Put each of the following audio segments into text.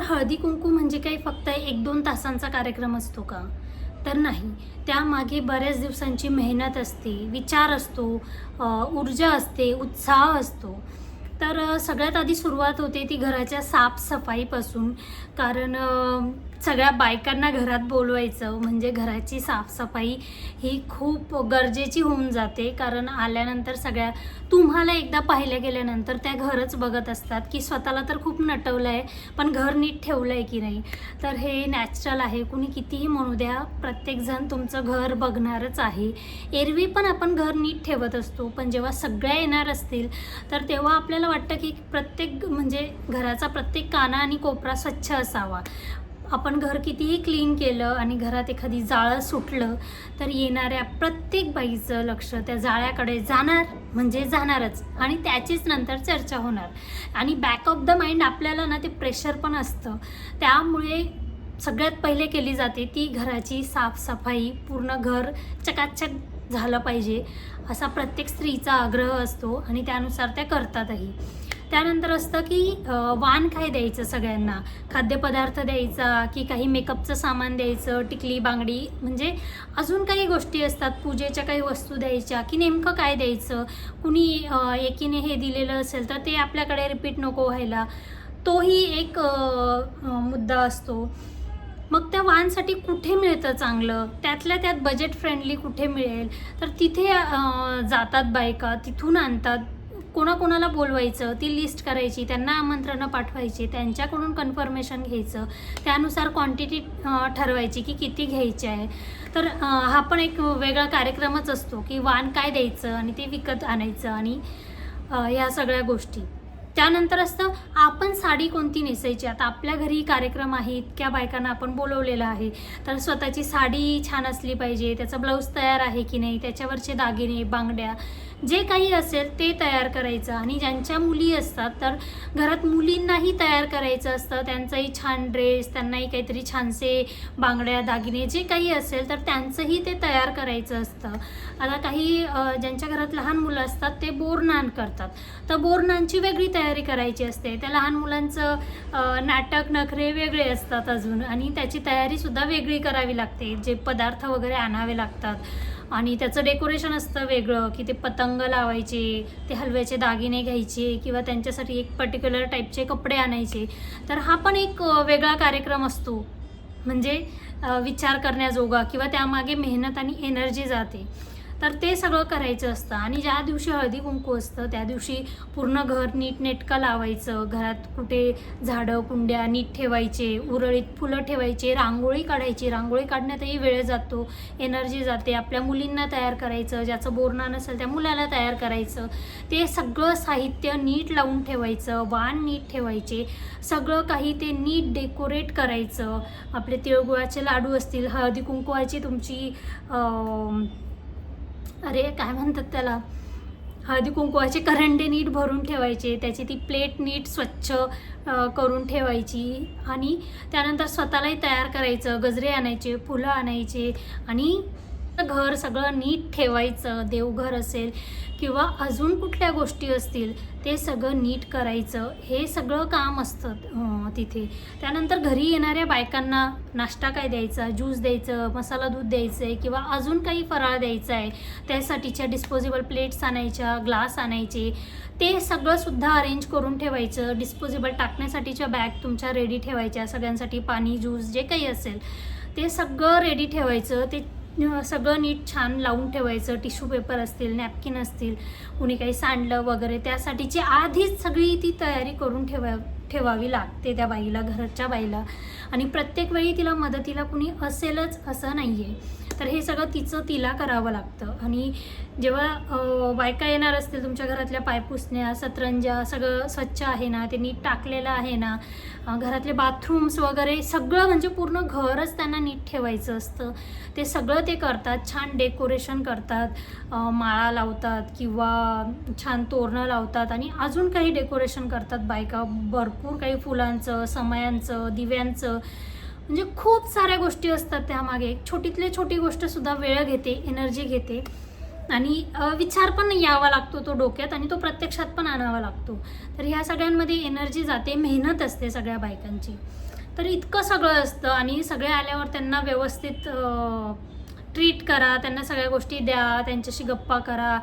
हळदी कुंकू म्हणजे काही फक्त एक दोन तासांचा कार्यक्रम असतो का? तर नाही. त्यामागे बऱ्याच दिवसांची मेहनत असते विचार असतो ऊर्जा असते उत्साह असतो. तर सगळ्यात आधी सुरुवात होते ती घराच्या साफसफाईपासून. कारण सगळ्या बायकांना घरात बोलवायचं म्हणजे घराची साफसफाई ही खूप गरजेची होऊन जाते. कारण आल्यानंतर सगळ्या तुम्हाला एकदा पाहिल्या गेल्यानंतर त्या घरच बघत असतात की स्वतःला तर खूप नटवलं आहे पण घर नीट ठेवलं आहे की नाही. तर हे नॅचरल आहे. कुणी कितीही म्हणू द्या प्रत्येकजण तुमचं घर बघणारच आहे. एरवी पण आपण घर नीट ठेवत असतो पण जेव्हा सगळ्या येणार असतील तर तेव्हा आपल्याला वाटतं की प्रत्येक म्हणजे घराचा प्रत्येक काना आणि कोपरा स्वच्छ असावा. आपण घर कितीही क्लीन केलं आणि घरात एखादी जाळं सुटलं तर येणाऱ्या प्रत्येक बाईचं लक्ष त्या जाळ्याकडे जाणार म्हणजे जाणारच. आणि त्याचीच नंतर चर्चा होणार. आणि बॅक ऑफ द माइंड आपल्याला ना ते प्रेशर पण असतं. त्यामुळे सगळ्यात पहिले केली जाते ती घराची साफसफाई पूर्ण घर चकाचक झालं पाहिजे असा प्रत्येक स्त्रीचा आग्रह असतो आणि त्यानुसार त्या करतातही. त्यानंतर असतं की वाण काय द्यायचं सगळ्यांना? खाद्यपदार्थ द्यायचा की काही मेकअपचं सामान द्यायचं टिकली बांगडी? म्हणजे अजून काही गोष्टी असतात पूजेच्या काही वस्तू द्यायच्या की नेमकं काय द्यायचं? कुणी एकीने हे दिलेलं असेल तर ते आपल्याकडे रिपीट नको व्हायला. तोही एक मुद्दा असतो. मग त्या वाहनसाठी कुठे मिळतं चांगलं? त्यातल्या त्यात बजेट फ्रेंडली कुठे मिळेल? तर तिथे जातात बायका तिथून आणतात. कोणाकोणाला बोलवायचं ती लिस्ट करायची त्यांना आमंत्रणं पाठवायची त्यांच्याकडून कन्फर्मेशन घ्यायचं त्यानुसार क्वांटिटी ठरवायची की किती घ्यायची आहे. तर हा पण एक वेगळा कार्यक्रमच असतो की वाण काय द्यायचं आणि ते विकत आणायचं आणि ह्या सगळ्या गोष्टी. त्यानंतर असतं आपण साडी कोणती नेसायची? आता आपल्या घरी कार्यक्रम आहे इतक्या बायकांना आपण बोलवलेलं आहे. तर स्वतःची साडी छान असली पाहिजे त्याचा ब्लाऊज तयार आहे की नाही त्याच्यावरचे दागिने बांगड्या जे काही असेल ते तयार करायचं. आणि ज्यांच्या मुली असतात तर घरात मुलींनाही तयार करायचं असतं. त्यांचाही छान ड्रेस त्यांनाही काहीतरी छानसे बांगड्या दागिने जे काही असेल तर त्यांचंही ते तयार करायचं असतं. आता काही ज्यांच्या घरात लहान मुलं असतात ते बोरनान करतात. तर बोरनांची वेगळी तयारी करायची असते. त्या लहान मुलांचं नाटक नखरे वेगळे असतात अजून. आणि त्याची तयारीसुद्धा वेगळी करावी लागते. जे पदार्थ वगैरे आणावे लागतात. आणि त्याचं डेकोरेशन असतं वेगळं की ते पतंग लावायचे ते हलव्याचे दागिने घ्यायचे किंवा त्यांच्यासाठी एक पर्टिक्युलर टाईपचे कपडे आणायचे. तर हा पण एक वेगळा कार्यक्रम असतो. म्हणजे विचार करण्याजोगा किंवा त्यामागे मेहनत आणि एनर्जी जाते. तर ते सगळं करायचं असतं. आणि ज्या दिवशी हळदी कुंकू असतं त्या दिवशी पूर्ण घर नीटनेटका लावायचं. घरात कुठे झाडं कुंड्या नीट ठेवायचे उरळीत फुलं ठेवायचे रांगोळी काढायची. रांगोळी काढण्यातही वेळ जातो एनर्जी जाते. आपल्या मुलींना तयार करायचं ज्याचं बोरणा नसेल त्या मुलाला तयार करायचं. ते सगळं साहित्य नीट लावून ठेवायचं वाण नीट ठेवायचे. सगळं काही ते नीट डेकोरेट करायचं. आपले तिळगुळाचे लाडू असतील हळदी कुंकवाची तुमची अरे काय म्हणतात त्याला? हळदी कुंकवाचे करंडे नीट भरून ठेवायचे त्याची ती प्लेट नीट स्वच्छ करून ठेवायची आणि त्यानंतर स्वतःलाही तयार करायचं गजरे आणायचे फुलं आणायचे आणि घर सगळं नीट ठेवायचं देवघर असेल किंवा अजून कुठल्या गोष्टी असतील ते सगळं नीट करायचं. हे सगळं काम असतं तिथे. त्यानंतर घरी येणाऱ्या बायकांना नाश्ता काय द्यायचा? ज्यूस द्यायचं मसाला दूध द्यायचं आहे किंवा अजून काही फराळ द्यायचा आहे त्यासाठीच्या डिस्पोजेबल प्लेट्स आणायच्या ग्लास आणायचे. ते सगळंसुद्धा अरेंज करून ठेवायचं. डिस्पोजेबल टाकण्यासाठीच्या बॅग तुमच्या रेडी ठेवायच्या सगळ्यांसाठी पाणी ज्यूस जे काही असेल ते सगळं रेडी ठेवायचं. ते सगळं नीट छान लावून ठेवायचं टिश्यू पेपर असतील नॅपकिन असतील कुणी काही सांडलं वगैरे त्यासाठीची आधीच सगळी ती तयारी करून ठेवा ठेवावी लागते त्या बाईला घरच्या बाईला. आणि प्रत्येक वेळी तिला मदतीला कुणी असेलच असं नाही आहे तर हे सगळं तिचं तिला करावं लागतं. आणि जेव्हा बायका येणार असतील तुमच्या घरातल्या पायपुसण्या सतरंजा सगळं स्वच्छ आहे ना ते नीट टाकलेलं आहे ना घरातले बाथरूम्स वगैरे सगळं म्हणजे पूर्ण घरच त्यांना नीट ठेवायचं असतं. ते सगळं ते करतात छान डेकोरेशन करतात माळा लावतात किंवा छान तोरणं लावतात आणि अजून काही डेकोरेशन करतात बायका. भरपूर काही फुलांचं समयांचं दिव्यांचं म्हणजे खूप साऱ्या गोष्टी असतात त्यामागे छोटीतली छोटी गोष्ट सुद्धा वेळ घेते एनर्जी घेते. आणि विचार पण यावा लागतो तो डोक्यात आणि तो प्रत्यक्षात पण आणावा लागतो. तर ह्या सगळ्यांमध्ये एनर्जी जाते मेहनत असते सगळ्या बायकांची. तर इतकं सगळं असतं आणि सगळे आल्यावर त्यांना व्यवस्थित ट्रीट करा त्यांना सगळ्या गोष्टी द्या त्यांच्याशी गप्पा करा.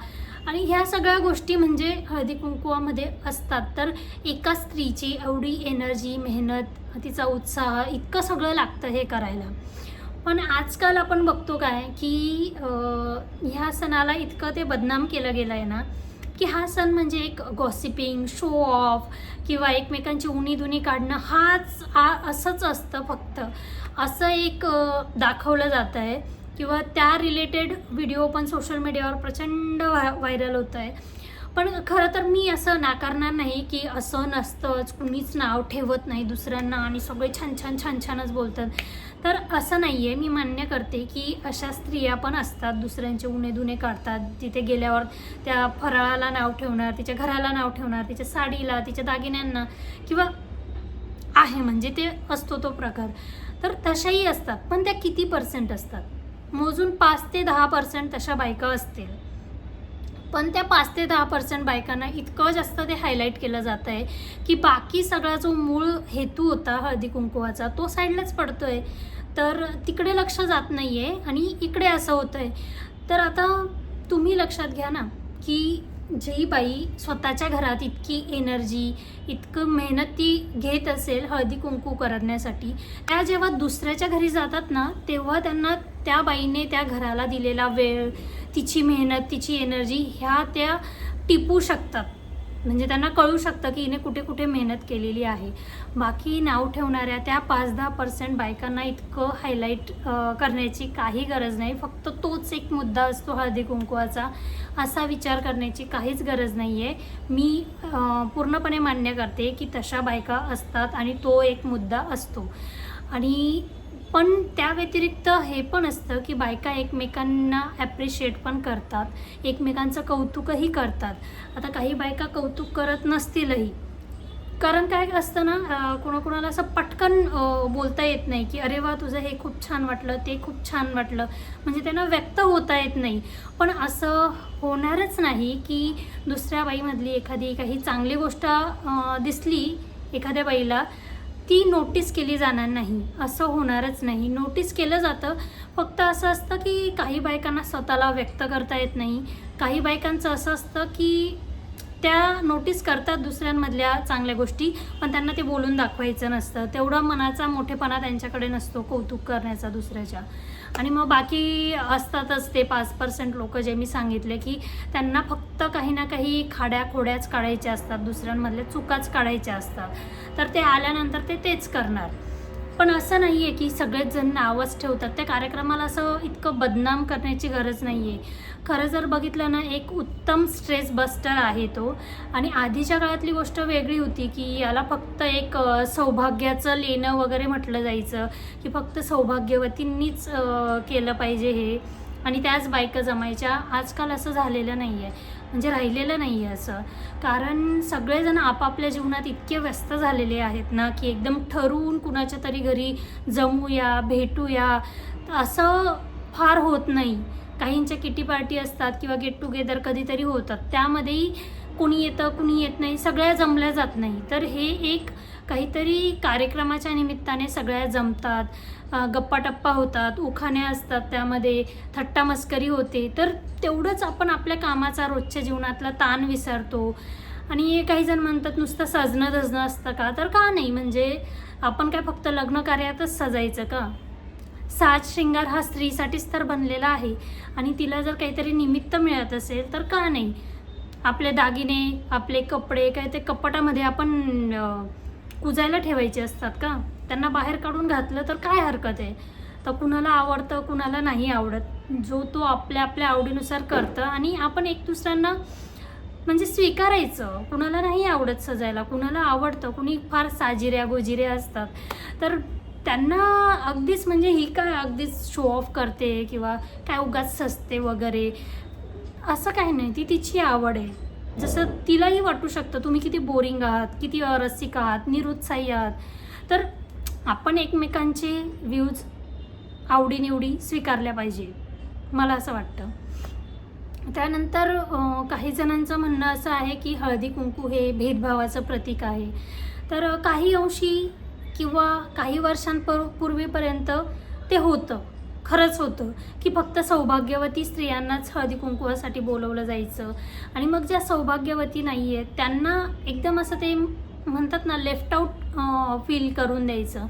आणि ह्या सगळ्या गोष्टी म्हणजे हळदी कुंकुवामध्ये असतात. तर एका स्त्रीची एवढी एनर्जी मेहनत तिचा उत्साह इतकं सगळं लागतं हे करायला. पण आजकाल आपण बघतो काय की ह्या सणाला इतकं ते बदनाम केलं गेलं आहे ना की हा सण म्हणजे एक गॉसिपिंग शो ऑफ किंवा एकमेकांची उणी दुनी काढणं हाच हा असंच असतं फक्त. असं एक दाखवलं जातं आहे किंवा त्या रिलेटेड व्हिडिओ पण सोशल मीडियावर प्रचंड व्हाय व्हायरल होत आहे. पण खरं तर मी असं नाकारणार नाही की असं नसतंच कुणीच नाव ठेवत नाही दुसऱ्यांना आणि सगळे छान छान छान छानच बोलतात. तर असं नाही आहे मी मान्य करते की अशा स्त्रिया पण असतात दुसऱ्यांचे उणे धुणे काढतात. तिथे गेल्यावर त्या फराळाला नाव ठेवणार तिच्या घराला नाव ठेवणार तिच्या साडीला तिच्या दागिन्यांना किंवा आहे म्हणजे ते असतो तो प्रकार. तर तशाही असतात पण त्या किती पर्सेंट असतात? मोजून पाच ते दहा पर्सेंट तशा बायका असतील. पण त्या पाच ते दहा पर्सेंट बायकांना इतकं जास्त ते हायलाईट केलं जात आहे की बाकी सगळा जो मूळ हेतू होता हळदी कुंकुवाचा तो साईडलाच पडतो आहे तर तिकडे लक्ष जात नाही आहे आणि इकडे असं होतं आहे तर आता तुम्ही लक्षात घ्या ना की जी बाई स्वतःच्या घरात इतकी एनर्जी इतकं मेहनत ती घेत असेल हळदी कुंकू करण्यासाठी. त्या जेव्हा दुसऱ्याच्या घरी जातात ना तेव्हा त्यांना त्या बाईने त्या घराला दिलेला वेळ तिची मेहनत तिची एनर्जी ह्या त्या टिपू शकतात. म्हणजे त्यांना कळू शकतं की हिने कुठे कुठे मेहनत केलेली आहे. बाकी नाव ठेवणाऱ्या त्या पाच दहा पर्सेंट बायकांना इतकं हायलाईट करण्याची काही गरज नाही. फक्त तोच एक मुद्दा असतो हळदी कुंकवाचा. असा विचार करण्याची काहीच गरज नाही आहे मी पूर्णपणे मान्य करते की तशा बायका असतात आणि तो एक मुद्दा असतो. आणि पण त्या व्यतिरिक्त हे पण असतं की बायका एकमेकांना ॲप्रिशिएट पण करतात. एकमेकांचं कौतुकही करतात. आता काही बायका कौतुक करत नसतीलही. कारण काय असतं ना कोणाकोणाला असं पटकन बोलता येत नाही की अरे वा तुझं हे खूप छान वाटलं ते खूप छान वाटलं. म्हणजे त्यांना व्यक्त होता येत नाही. पण असं होणारच नाही की दुसऱ्या बाईमधली एखादी काही चांगली गोष्ट दिसली एखाद्या बाईला ती नोटीस केली जाणार नाही. असं होणारच नाही. नोटीस केलं जातं. फक्त असं असतं की काही बायकांना स्वतःला व्यक्त करता येत नाही. काही बायकांचं असं असतं की त्या नोटीस करतात दुसऱ्यांमधल्या चांगल्या गोष्टी पण त्यांना ते बोलून दाखवायचं नसतं. तेवढा मनाचा मोठेपणा त्यांच्याकडे नसतो कौतुक करण्याचा दुसऱ्याच्या. आणि मग बाकी असतातच ते पाच पर्सेंट लोक जे मी सांगितले की त्यांना फक्त काही ना काही खाड्या खोड्याच काढायच्या असतात दुसऱ्यांमधल्या चुकाच काढायच्या असतात. तर ते आल्यानंतर ते तेच करणार. पण असं नाही आहे की सगळेच जण नावच ठेवतात. त्या कार्यक्रमाला असं इतकं बदनाम करण्याची गरज नाही आहे खरं जर बघितलं ना एक उत्तम स्ट्रेस बस्टर आहे तो. आणि आधीच्या काळातली गोष्ट वेगळी होती की याला फक्त एक सौभाग्याचं लेणं वगैरे म्हटलं जायचं. की फक्त सौभाग्यवतींनीच केलं पाहिजे हे. आणि त्याच बायका जमायच्या. आजकाल असं झालेलं नाही आहे म्हणजे राहिलेलं नाही आहे असं. कारण सगळेजण आपापल्या जीवनात इतके व्यस्त झालेले आहेत ना की एकदम ठरवून कुणाच्या तरी घरी जमूया भेटूया. असं फार होत नाही. काहींच्या किटी पार्टी असतात किंवा गेट टुगेदर कधीतरी होतात. त्यामध्येही कुणी येतं कुणी येत नाही सगळ्या जमल्या जात नाही. तर हे एक काहीतरी कार्यक्रमाच्या निमित्ताने सगळ्या जमतात. गप्पाटप्पा होतात उखाण्या असतात त्यामध्ये थट्टा मस्करी होते. तर तेवढंच आपण आपल्या कामाचा रोजच्या जीवनातला ताण विसरतो. आणि काही जण म्हणतात नुसतं सजणं धजणं असतं का? तर का नाही? म्हणजे आपण काय फक्त लग्न कार्यातच सजायचं का? साज शृंगार हा स्त्रीसाठीच तर बनलेला आहे. आणि तिला जर काहीतरी निमित्त मिळत असेल तर का नाही? आपले दागिने आपले कपडे काय ते कपाटामध्ये आपण कुजायला ठेवायचे असतात का? त्यांना बाहेर काढून घातलं तर काय हरकत आहे? तर कुणाला आवडतं कुणाला नाही आवडत. जो तो आपल्या आपल्या आवडीनुसार करतं आणि आपण एक दुसऱ्यांना म्हणजे स्वीकारायचं. कुणाला नाही आवडत सजायला कुणाला आवडतं कुणी फार साजिऱ्या गोजिऱ्या असतात. तर त्यांना अगदीच म्हणजे ही काय अगदीच शो ऑफ करते किंवा काय उगाच सजते वगैरे असं काही नाही. ती तिची आवड आहे. जसं तिलाही वाटू शकतं तुम्ही किती बोरिंग आहात किती अरसिक आहात निरुत्साही आहात. तर आपण एकमेकांचे व्ह्यूज आवडीनिवडी स्वीकारल्या पाहिजे मला असं वाटतं. त्यानंतर काही जणांचं म्हणणं असं आहे की हळदी कुंकू हे भेदभावाचं प्रतीक आहे. तर काही अंशी किंवा काही वर्षांपूर पूर्वीपर्यंत ते होतं खरंच होतं की फक्त सौभाग्यवती स्त्रियांनाच हळदी कुंकुवासाठी बोलवलं जायचं. आणि मग ज्या सौभाग्यवती नाही आहेत त्यांना एकदम असं ते म्हणतात ना लेफ्ट आऊट फील करून द्यायचं.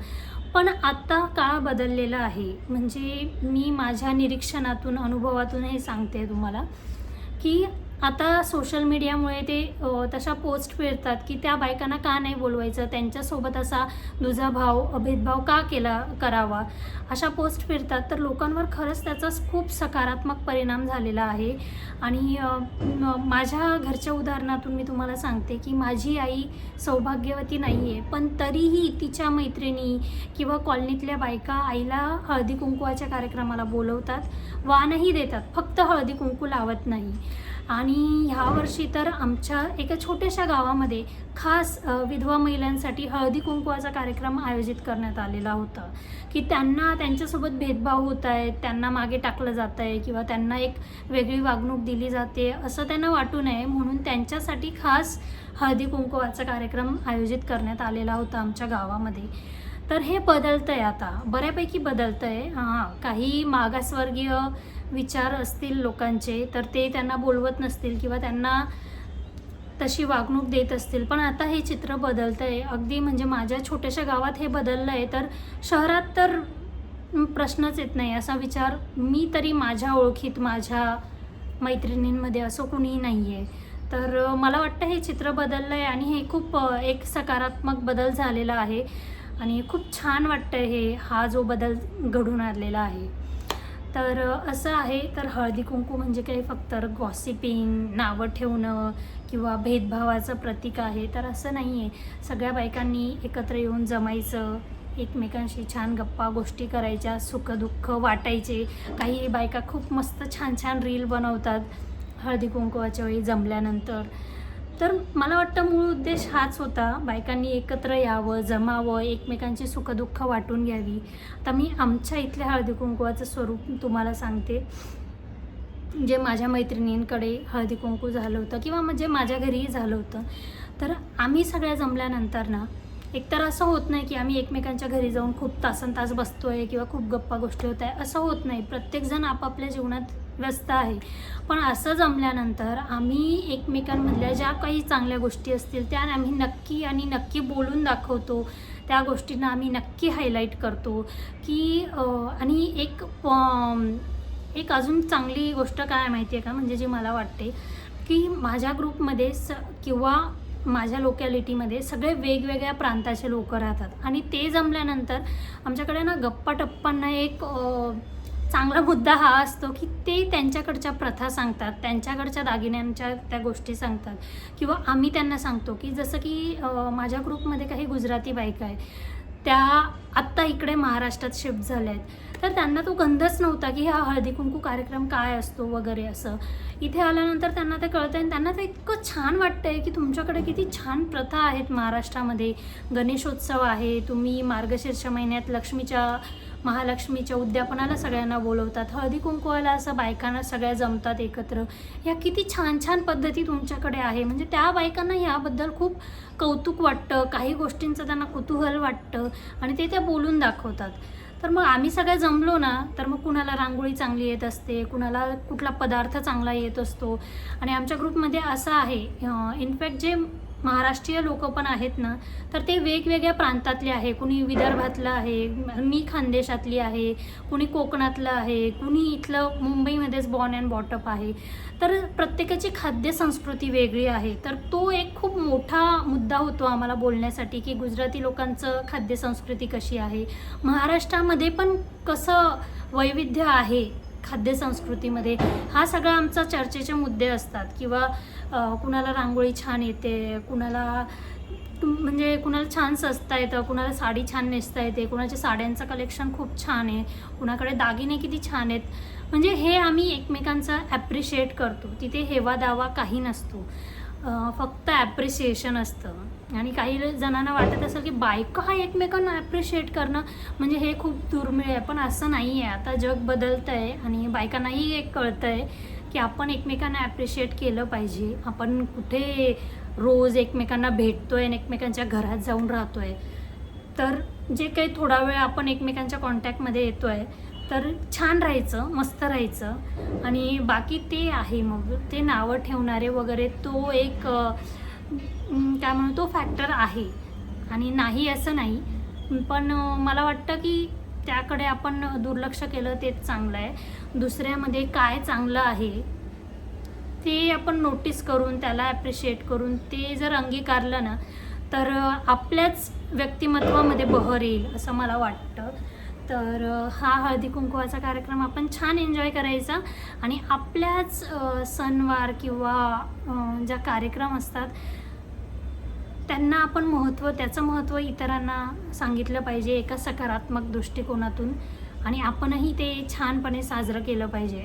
पण आत्ता काळ बदललेला आहे. म्हणजे मी माझ्या निरीक्षणातून अनुभवातून हे सांगते तुम्हाला की आता सोशल मीडियामुळे ते तशा पोस्ट फिरतात की त्या बायकांना का नाही बोलवायचं? त्यांच्यासोबत असा दुजाभाव भेदभाव का केला करावा? अशा पोस्ट फिरतात. तर लोकांवर खरंच त्याचा खूप सकारात्मक परिणाम झालेला आहे. आणि माझ्या घरच्या उदाहरणातून मी तुम्हाला सांगते की माझी आई सौभाग्यवती नाही आहे पण तरीही तिच्या मैत्रिणी किंवा कॉलनीतल्या बायका आईला हळदी कुंकवाच्या कार्यक्रमाला बोलवतात. वाणही देतात. फक्त हळदी कुंकू लावत नाही. आणि ह्या वर्षी तर आमच्या एका छोट्याशा गावामध्ये खास विधवा महिलांसाठी हळदी कुंकवाचा कार्यक्रम आयोजित करण्यात आलेला होता. की त्यांना त्यांच्यासोबत भेदभाव होत आहे त्यांना मागे टाकलं जात आहे किंवा त्यांना एक वेगळी वागणूक दिली जाते असं त्यांना वाटू नये. म्हणून त्यांच्यासाठी खास हळदी कुंकवाचा कार्यक्रम आयोजित करण्यात आलेला होता आमच्या गावामध्ये. तर हे बदलतं आहे आता. बऱ्यापैकी बदलतं आहे हां काही मागासवर्गीय विचार असतील लोकांचे तर ते त्यांना बोलवत नसतील किंवा त्यांना तशी वागणूक देत असतील. पण आता हे चित्र बदलतं आहे अगदी म्हणजे माझ्या छोट्याशा गावात हे बदललं आहे तर शहरात तर प्रश्नच येत नाही. असा विचार मी तरी माझ्या ओळखीत माझ्या मैत्रिणींमध्ये असं कुणीही नाही आहे तर मला वाटतं हे चित्र बदललं आहे आणि हे खूप एक सकारात्मक बदल झालेला आहे. आणि खूप छान वाटतं हे हा जो बदल घडून आलेला आहे. तर असं आहे तर हळदी कुंकू म्हणजे काही फक्त गॉसिपिंग नावं ठेवणं किंवा भेदभावाचं प्रतीक आहे तर असं नाही आहे सगळ्या बायकांनी एकत्र येऊन जमायचं एकमेकांशी छान गप्पा गोष्टी करायच्या सुखदुःख वाटायचे. काही बायका खूप मस्त छान छान रील बनवतात हळदी कुंकवाच्या वेळी जमल्यानंतर. तर मला वाटतं मूळ उद्देश हाच होता बायकांनी एकत्र यावं जमावं एकमेकांची सुखदुःख वाटून घ्यावी. आता मी आमच्या इथल्या हळदी कुंकवाचं स्वरूप तुम्हाला सांगते. जे माझ्या मैत्रिणींकडे हळदी कुंकू झालं होतं किंवा म्हणजे माझ्या घरीही झालं होतं. तर आम्ही सगळ्या जमल्यानंतर ना एकतर असं होत नाही की आम्ही एकमेकांच्या घरी जाऊन खूप तासन तास बसतोय किंवा खूप गप्पा गोष्टी होत आहे असं होत नाही. प्रत्येकजण आपापल्या जीवनात व्यस्त आहे. पण असं जमल्यानंतर आम्ही एकमेकांमधल्या ज्या काही चांगल्या गोष्टी असतील त्या आम्ही नक्की आणि नक्की बोलून दाखवतो. त्या गोष्टींना आम्ही नक्की हायलाईट करतो की आणि एक एक अजून चांगली गोष्ट काय माहिती आहे का? म्हणजे जी मला वाटते की माझ्या ग्रुपमध्ये स किंवा माझ्या लोकॅलिटीमध्ये सगळे वेगवेगळ्या प्रांताचे लोक राहतात. आणि ते जमल्यानंतर आमच्याकडे ना गप्पा टप्पांना एक चांगला मुद्दा हा असतो की ते त्यांच्याकडच्या प्रथा सांगतात त्यांच्याकडच्या दागिन्यांच्या त्या गोष्टी सांगतात. किंवा आम्ही त्यांना सांगतो की जसं की माझ्या ग्रुपमध्ये काही गुजराती बायका आहे त्या आत्ता इकडे महाराष्ट्रात शिफ्ट झाल्या आहेत तर त्यांना तो गंधच नव्हता की हा हळदी कुंकू कार्यक्रम काय असतो वगैरे असं. इथे आल्यानंतर त्यांना ते कळतं आणि त्यांना ते इतकं छान वाटतंय की तुमच्याकडे किती छान प्रथा आहेत महाराष्ट्रामध्ये. गणेशोत्सव आहे तुम्ही मार्गशीर्ष महिन्यात लक्ष्मीच्या महालक्ष्मीच्या उद्यापनाला सगळ्यांना बोलवतात. हळदी कुंकवाला असं बायकांना सगळ्या जमतात एकत्र. ह्या किती छान छान पद्धती तुमच्याकडे आहे. म्हणजे त्या बायकांना ह्याबद्दल खूप कौतुक वाटतं काही गोष्टींचं त्यांना कुतूहल वाटतं आणि ते त्या बोलून दाखवतात. तर मग आम्ही सगळ्या जमलो ना तर मग कुणाला रांगोळी चांगली येत असते कुणाला कुठला पदार्थ चांगला येत असतो. आणि आमच्या ग्रुपमध्ये असं आहे इनफॅक्ट जे महाराष्ट्रीय लोक पण आहेत ना तर ते वेगवेगळ्या प्रांतातले आहे. कुणी विदर्भातलं आहे मी खानदेशातली आहे कुणी कोकणातलं आहे कुणी इथलं मुंबईमध्येच बॉर्न अँड बॉटअप आहे. तर प्रत्येकाची खाद्य संस्कृती वेगळी आहे. तर तो एक खूप मोठा मुद्दा होतो आम्हाला बोलण्यासाठी की गुजराती लोकांचं खाद्य संस्कृती कशी आहे? महाराष्ट्रामध्ये पण कसं वैविध्य आहे? खाद्य संस्कृतीमध्ये हा सगळा आमचा चर्चेचे मुद्दे असतात. किंवा कुणाला रांगोळी छान येते कुणाला म्हणजे कुणाला छान सजता येतं कुणाला साडी छान नेसता येते कुणाच्या साड्यांचं कलेक्शन खूप छान आहे कुणाकडे दागिने किती छान आहेत. म्हणजे हे आम्ही एकमेकांचा ॲप्रिशिएट करतो. तिथे हेवा दावा काही नसतो. फक्त ॲप्रिसिएशन असतं. आणि काही जणांना वाटत असेल की बायका हा एकमेकांना ॲप्रिशिएट करणं म्हणजे हे खूप दुर्मिळ आहे. पण असं नाही आहे आता जग बदलतं आहे आणि बायकांनाही एक कळतं आहे की आपण एकमेकांना ॲप्रिशिएट केलं पाहिजे. आपण कुठे रोज एकमेकांना भेटतोय आणि एकमेकांच्या घरात जाऊन राहतोय. तर जे काही थोडा वेळ आपण एकमेकांच्या कॉन्टॅक्टमध्ये येतो आहे तर छान राहायचं मस्त राहायचं. आणि बाकी ते आहे मग. ते नावं ठेवणारे वगैरे तो एक काय म्हणतो फॅक्टर आहे. आणि नाही असं नाही. पण मला वाटतं की त्याकडे आपण दुर्लक्ष केलं तेच चांगलं आहे. दुसऱ्यामध्ये काय चांगलं आहे ते आपण नोटीस करून त्याला ॲप्रिशिएट करून ते जर अंगीकारलं ना तर आपल्याच व्यक्तिमत्वामध्ये बहर येईल असं मला वाटतं. तर हा हळदी कुंकवाचा कार्यक्रम आपण छान एन्जॉय करायचा. आणि आपल्याच सणवार किंवा ज्या कार्यक्रम असतात त्यांना आपण महत्त्व त्याचं महत्त्व इतरांना सांगितलं पाहिजे एका सकारात्मक दृष्टिकोनातून. आणि आपणही ते छानपणे साजरं केलं पाहिजे.